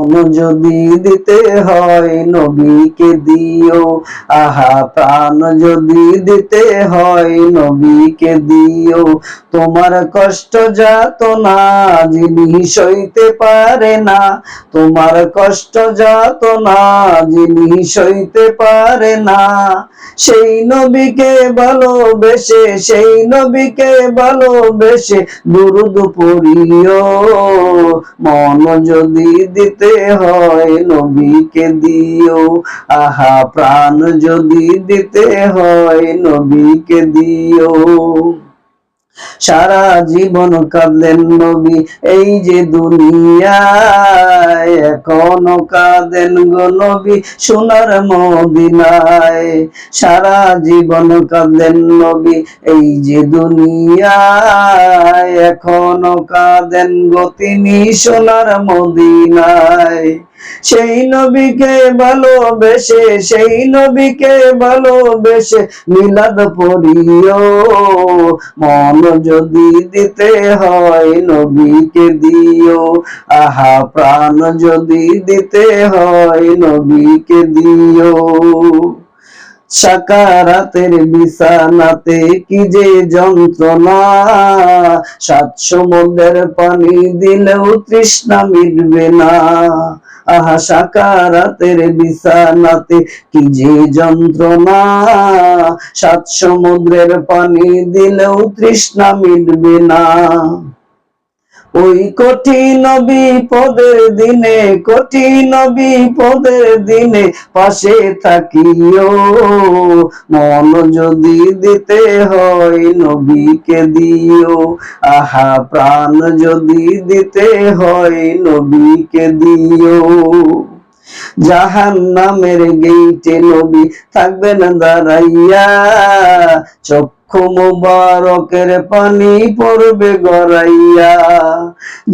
মন যদি দিতে হয় নবীকে দিও, আহা, প্রাণ যদি দিতে হয় নবীকে দিও। তোমার কষ্ট যাত না যিনি সইতে পারে না। তোমার কষ্ট যাত না যিনি সইতে পারে না। সেই নবীকে ভালোবেসে, সেই নবীকে ভালোবেসে দুরুদ পড়িও। মন যদি দিতে হয় নবীকে দিও। আহা, প্রাণ যদি দিতে হয় নবীকে দিও। সারা জীবন কাঁদলেন নবী, এই যে দুনিয়ায় এখনও কাঁদেন গো নবী সোনার মদিনায়। সারা জীবন কাঁদলেন নবী, এই যে দুনিয়ায় এখনও কাঁদেন গো তিনি সোনার মদিনায়। সেই নবীকে ভালোবেসে, সেই নবীকে ভালোবেসে মিলাদ পড়িও। মন যদি দিতে হয় নবীকে দিও, আহা, প্রাণ যদি দিতে হয় নবীকে দিও। সাকারাতের বিছানাতে কি যে যন্ত্রণা? সাত সমুদ্রের পানি দিলেও তৃষ্ণা মিটবে না। আহা, সাকারাতের বিছানাতে কি যে যন্ত্রণা? সাত সমুদ্রের পানি দিলেও তৃষ্ণা মিটবে না। ওই কঠিন বিপদের দিনে, কঠিন বিপদের দিনে পাশে থাকিও। মন যদি দিতে হয় নবীকে দিও, আহা, প্রাণ যদি দিতে হয় নবীকে দিও। জাহান নামের গেইটে নবী থাকবেন দাঁড়াইয়া চক্ষু মুবারকের পানি পড়বে গড়াইয়া।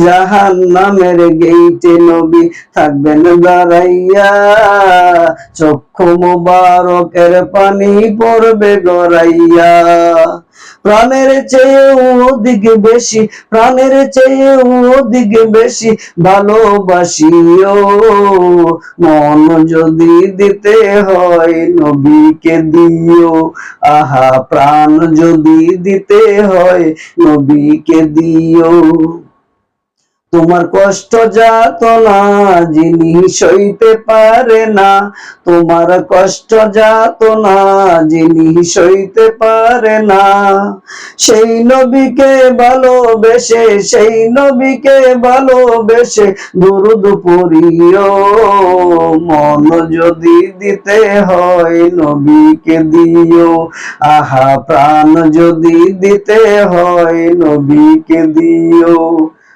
জাহান নামের গেইটে নবী থাকবেন দাঁড়াইয়া চক্ষু মুবারকের পানি পড়বে গড়াইয়া। প্রাণের চেয়ে অধিক বেশি, প্রাণের চেয়ে অধিক বেশি ভালোবাসিও। মন যদি দিতে হয় নবীকে দিও, আহা, প্রাণ যদি দিতে হয় নবীকে দিও। তোমার কষ্ট যাত না, যিনি সইতে পারে না। তোমার কষ্ট যাত না, যিনি সইতে পারে না। সেই নবীকে ভালোবেসে, সেই নবীকে ভালোবেসে দুরুদ পড়িও। মন যদি দিতে হয় নবীকে দিও। আহা, প্রাণ যদি দিতে হয় নবীকে দিও।